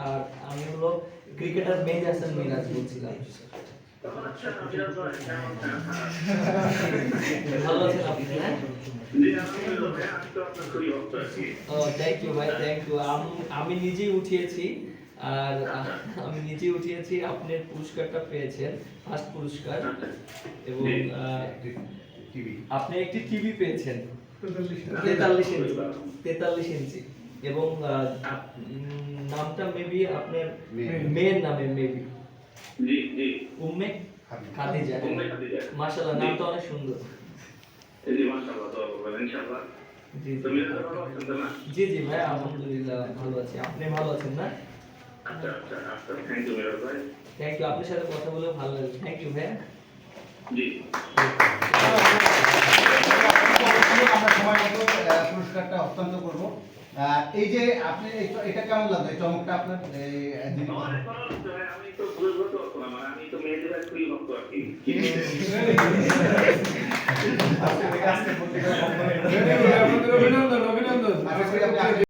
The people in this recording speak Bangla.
আর আমি হলো ক্রিকেটার মেজ হাসান মিরাজ বলছিলাম? ভালো আছেন আপনি? হ্যাঁ? আমি থ্যাংক ইউ ভাই থ্যাংক ইউ নিজেই উঠিয়েছি আর আমি নিজেই উঠিয়েছি আপনি পুরস্কারটা পেয়েছেন ফার্স্ট পুরস্কার। এবং আপনি একটি টিভি পেয়েছেন। তেতাল্লিশ ইঞ্চি। তেতাল্লিশ ইঞ্চি। এবং নামটা মেবি আপনার মেয়ের নামে মেবি জি জি উম্মে খাদিজা উম্মে খাদিজা। মাশাআল্লাহ নামটা অনেক সুন্দর। এই জি মাশাআল্লাহ করবেন ইনশাআল্লাহ। জি তো ভালো আছেন না? জি জি ভাই আলহামদুলিল্লাহ ভালো আছি। আপনি ভালো আছেন না? আচ্ছা আচ্ছা আচ্ছা। থ্যাংক ইউ মিরাজ ভাই। থ্যাংক ইউ আপনার সাথে কথা বলে ভালো লাগল। থ্যাংক ইউ ভাই। জি। হস্তান্তর করব। এই যে আপনি এটা কেমন লাগল? এই চমকটা আপনার? আমি তো মানে আমি তো মেয়েদের খুবই ভক্ত আর কি।